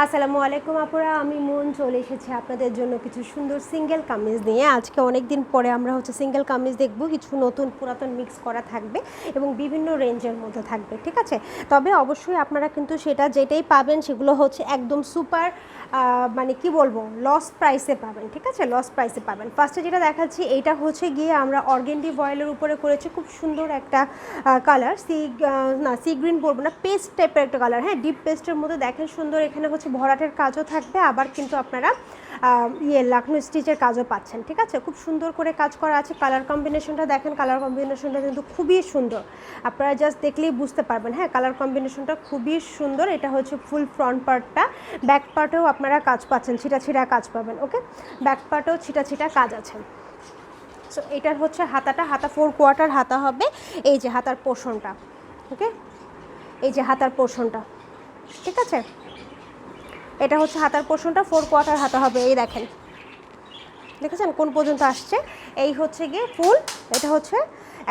আসসালামু আলাইকুম আপুরা, আমি মন, চলে এসেছি আপনাদের জন্য কিছু সুন্দর সিঙ্গেল কামিজ নিয়ে। আজকে অনেক দিন পরে আমরা হচ্ছে সিঙ্গেল কামিজ দেখব, কিছু নতুন পুরাতন মিক্স করা থাকবে এবং বিভিন্ন রেঞ্জের মধ্যে থাকবে, ঠিক আছে? তবে অবশ্যই আপনারা কিন্তু সেটা যেটাই পাবেন সেগুলো হচ্ছে একদম সুপার মানে কি বলব লস প্রাইসে পাবেন, ঠিক আছে? লস প্রাইসে পাবেন। ফার্স্টে যেটা দেখাচ্ছি এইটা হচ্ছে গিয়ে আমরা অর্গেন্ডি বয়েলের উপরে করেছি, খুব সুন্দর একটা কালার সি না সি গ্রিন বলব না পেস্ট টাইপের একটা কালার হ্যাঁ? ডিপ পেস্টের মধ্যে দেখেন সুন্দর, এখানে হচ্ছে ভরাটের কাজও থাকবে, আবার কিন্তু আপনারা ইয়ে লাখনো স্টিচের কাজও পাচ্ছেন, ঠিক আছে? খুব সুন্দর করে কাজ করা আছে, কালার কম্বিনেশনটা দেখেন, কালার কম্বিনেশনটা কিন্তু খুবই সুন্দর। আপনারা জাস্ট দেখলেই বুঝতে পারবেন হ্যাঁ কালার কম্বিনেশনটা খুবই সুন্দর, এটা হচ্ছে ফুল ফ্রন্ট পার্টটা, ব্যাক পার্টেও আপনারা কাজ পাচ্ছেন ছিটা ছিটা কাজ পাবেন, ওকে? ব্যাক পার্টেও ছিটা ছিটা কাজ আছে। সো এটার হচ্ছে হাতাটা, হাতা ফোর কোয়ার্টার হাতা হবে, এই যে হাতার পোর্শনটা ওকে? এই যে হাতার পোর্শনটা ঠিক আছে? এটা হচ্ছে হাতার পোর্শনটা ফোর কোয়ার্টার হাতা হবে, এই দেখেন। দেখেছেন কোন পর্যন্ত আসছে? এই হচ্ছে গিয়ে ফুল, এটা হচ্ছে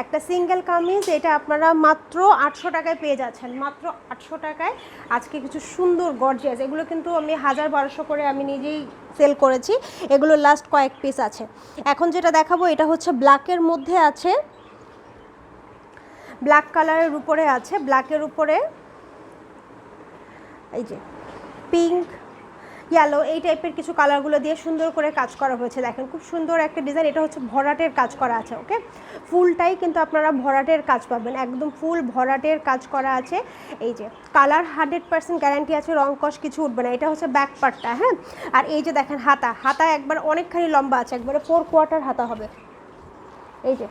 একটা সিঙ্গেল কামিজ, এটা আপনারা মাত্র আটশো টাকায় পেয়ে যাচ্ছেন, মাত্র আটশো টাকায়। আজকে কিছু সুন্দর গর্জিয়াস এগুলো কিন্তু আমি হাজার বারোশো করে আমি নিজেই সেল করেছি, এগুলো লাস্ট কয়েক পিস আছে। এখন যেটা দেখাবো, এটা হচ্ছে ব্ল্যাকের মধ্যে আছে ব্ল্যাক কালারের উপরে আছে ব্ল্যাকের উপরে, এই যে পিঙ্ক ইয়েলো এই টাইপের কিছু কালারগুলো দিয়ে সুন্দর করে কাজ করা হয়েছে। দেখেন, খুব সুন্দর একটা ডিজাইন এটা হচ্ছে ভরাটের কাজ করা আছে ওকে ফুলটাই কিন্তু আপনারা ভরাটের কাজ পাবেন। একদম ফুল ভরাটের কাজ করা আছে। এই যে কালার হান্ড্রেড পার্সেন্ট গ্যারান্টি আছে, রং কষ কিছু উঠবে না। এটা হচ্ছে ব্যাক পার্টটা হ্যাঁ? আর এই যে দেখেন, হাতা। হাতা একবার অনেকখানি লম্বা আছে, একবারে ফোর কোয়ার্টার হাতা হবে। এই যে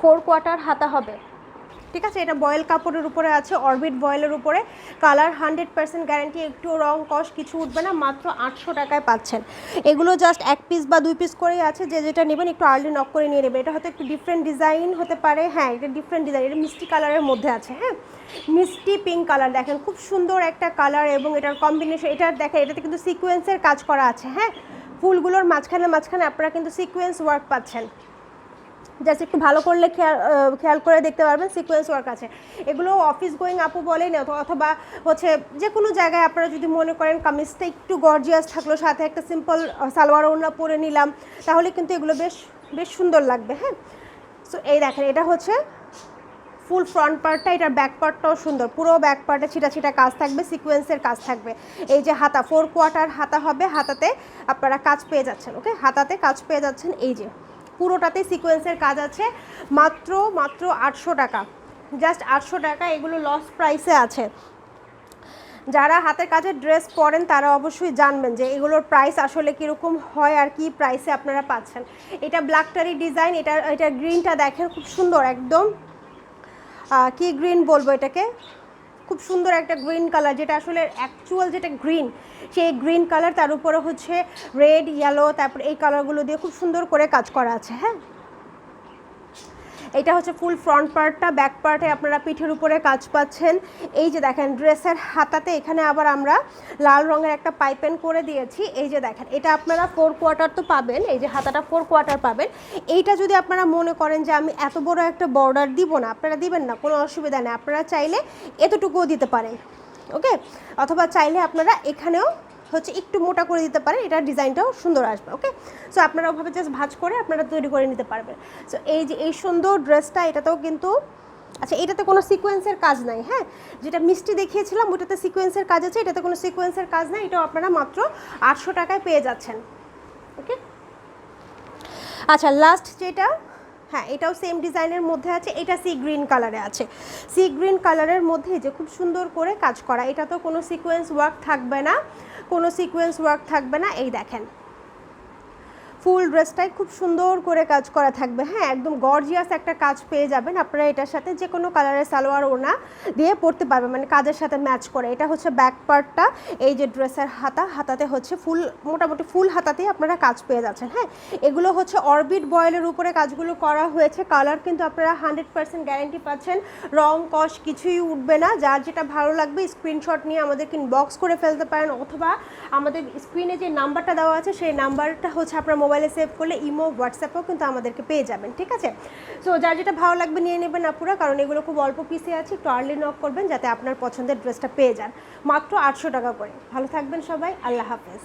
ফোর কোয়ার্টার হাতা হবে। ঠিক আছে, এটা বয়েল কাপড়ের উপরে আছে, অরবিট বয়েলের উপরে। কালার হান্ড্রেড পার্সেন্ট গ্যারান্টি, একটু রং কষ কিছু উঠবে না, মাত্র আটশো টাকায় পাচ্ছেন। এগুলো জাস্ট এক পিস বা দুই পিস করেই আছে, যে যেটা নেবেন একটু আর্লি নক করে নিয়ে নেবে এটা হয়তো একটু ডিফারেন্ট ডিজাইন হতে পারে হ্যাঁ এটা ডিফারেন্ট ডিজাইন এটা মিষ্টি কালারের মধ্যে আছে হ্যাঁ। মিষ্টি পিঙ্ক কালার দেখেন, খুব সুন্দর একটা কালার এবং এটার কম্বিনেশন এটার দেখেন, এটাতে কিন্তু সিকোয়েন্সের কাজ করা আছে হ্যাঁ। ফুলগুলোর মাঝখানে মাঝখানে আপনারা কিন্তু সিকোয়েন্স ওয়ার্ক পাচ্ছেন। জাস্ট একটু ভালো করলে খেয়াল খেয়াল করে দেখতে পারবেন সিকোয়েন্স ওয়ার্ক আছে। এগুলো অফিস গোয়িং আপু বলেন অথ- অথবা হচ্ছে যে কোনো জায়গায় আপনারা যদি মনে করেন কামিজটা একটু গর্জিয়াস থাকল, সাথে একটা সিম্পল সালোয়ার ওড়না পরে নিলাম, তাহলে কিন্তু এগুলো বেশ বেশ সুন্দর লাগবে হ্যাঁ? সো এই দেখেন, এটা হচ্ছে ফুল ফ্রন্ট পার্টটা এটার ব্যাক পার্টটাও সুন্দর। পুরো ব্যাক পার্টে ছিটা ছিটা কাজ থাকবে সিকোয়েন্সের কাজ থাকবে। এই যে হাতা ফোর কোয়ার্টার হাতা হবে, হাতাতে আপনারা কাজ পেয়ে যাচ্ছেন ওকে হাতাতে কাজ পেয়ে যাচ্ছেন, এই যে। পুরোটাতে সিকোয়েন্সের কাজ আছে। মাত্র মাত্র আটশো টাকা। জাস্ট আটশো টাকা, এগুলো লস প্রাইসে আছে। যারা হাতের কাজের ড্রেস পরেন, তারা অবশ্যই জানবেন যে এগুলোর প্রাইস আসলে কীরকম হয় আর কি প্রাইসে আপনারা পাচ্ছেন। এটা ব্ল্যাকটারি ডিজাইন এটা এটা গ্রিনটা দেখেন, খুব সুন্দর একদম। কি গ্রিন বলব এটাকে? খুব সুন্দর একটা গ্রিন কালার যেটা আসলে অ্যাকচুয়াল যেটা গ্রিন সেই গ্রিন কালার তার উপরে হচ্ছে রেড ইয়েলো তারপর এই কালারগুলো দিয়ে খুব সুন্দর করে কাজ করা আছে হ্যাঁ? এটা হচ্ছে ফুল ফ্রন্ট পার্টটা ব্যাক পার্টে আপনারা পিঠের উপরে কাজ পাচ্ছেন। এই যে দেখেন ড্রেসের হাতাতে এখানে আবার আমরা লাল রঙের একটা পাইপেন করে দিয়েছি। এই যে দেখেন, এটা আপনারা ফোর কোয়ার্টার তো পাবেন, এই যে হাতাটা ফোর কোয়ার্টার পাবেন। এইটা যদি আপনারা মনে করেন যে আমি এত বড় একটা বর্ডার দিব না, আপনারা দিবেন না, কোনো অসুবিধা নেই। আপনারা চাইলে এতটুকুও দিতে পারেন ওকে অথবা চাইলে আপনারা এখানেও হচ্ছে একটু মোটা করে দিতে পারেন, এটার ডিজাইনটাও সুন্দর আসবে ওকে সো আপনারা ওভাবে জাস্ট ভাজ করে আপনারা তৈরি করে নিতে পারবেন। সো এই যে, এই সুন্দর ড্রেসটা, এটাতেও কিন্তু আচ্ছা এটাতে কোনো সিকোয়েন্সের কাজ নাই হ্যাঁ? যেটা মিষ্টি দেখিয়েছিলাম, ওটাতে সিকোয়েন্সের কাজ আছে, এটাতে কোনো সিকোয়েন্সের কাজ নাই, এটাও আপনারা মাত্র আটশো টাকায় পেয়ে যাচ্ছেন ওকে আচ্ছা লাস্ট যেটা হ্যাঁ এটাও সেম ডিজাইনের মধ্যে আছে, এটা সি গ্রিন কালারে আছে। সি গ্রিন কালারের মধ্যে যে খুব সুন্দর করে কাজ করা, এটা তো কোনো সিকোয়েন্স ওয়ার্ক থাকবে না, কোনো সিকোয়েন্স ওয়ার্ক থাকবে না, এই দেখেন। ফুল ড্রেসটাই খুব সুন্দর করে কাজ করা থাকবে। হ্যাঁ একদম গর্জিয়াস একটা কাজ পেয়ে যাবেন। আপনারা এটার সাথে যে কোনো কালারের সালোয়ার ওনা দিয়ে পরতে পারবেন মানে কাজের সাথে ম্যাচ করে। এটা হচ্ছে ব্যাক পার্টটা এই যে ড্রেসের হাতা, হাতাতে হচ্ছে ফুল, মোটামুটি ফুল হাতাতেই আপনারা কাজ পেয়ে যাচ্ছেন। হ্যাঁ এগুলো হচ্ছে অরবিট বয়েলের উপরে কাজগুলো করা হয়েছে। কালার কিন্তু আপনারা হান্ড্রেড পার্সেন্ট গ্যারেন্টি পাচ্ছেন। রং কস কিছুই উঠবে না। যার যেটা ভালো লাগবে স্ক্রিনশট নিয়ে আমাদেরকে বক্স করে ফেলতে পারেন। অথবা আমাদের স্ক্রিনে যে নাম্বারটা দেওয়া আছে, সেই নাম্বারটা হচ্ছে আপনার মোবাইলে সেভ করলে ইমো, হোয়াটসঅ্যাপেও কিন্তু আমাদেরকে পেয়ে যাবেন, ঠিক আছে? সো যার যেটা ভালো লাগবে নিয়ে নেবেন আপুরা, কারণ এগুলো খুব অল্প পিসে আছে, একটু আর্লি নক করবেন যাতে আপনার পছন্দের ড্রেসটা পেয়ে যান। মাত্র আটশো টাকা করে। ভালো থাকবেন সবাই, আল্লাহ হাফেজ।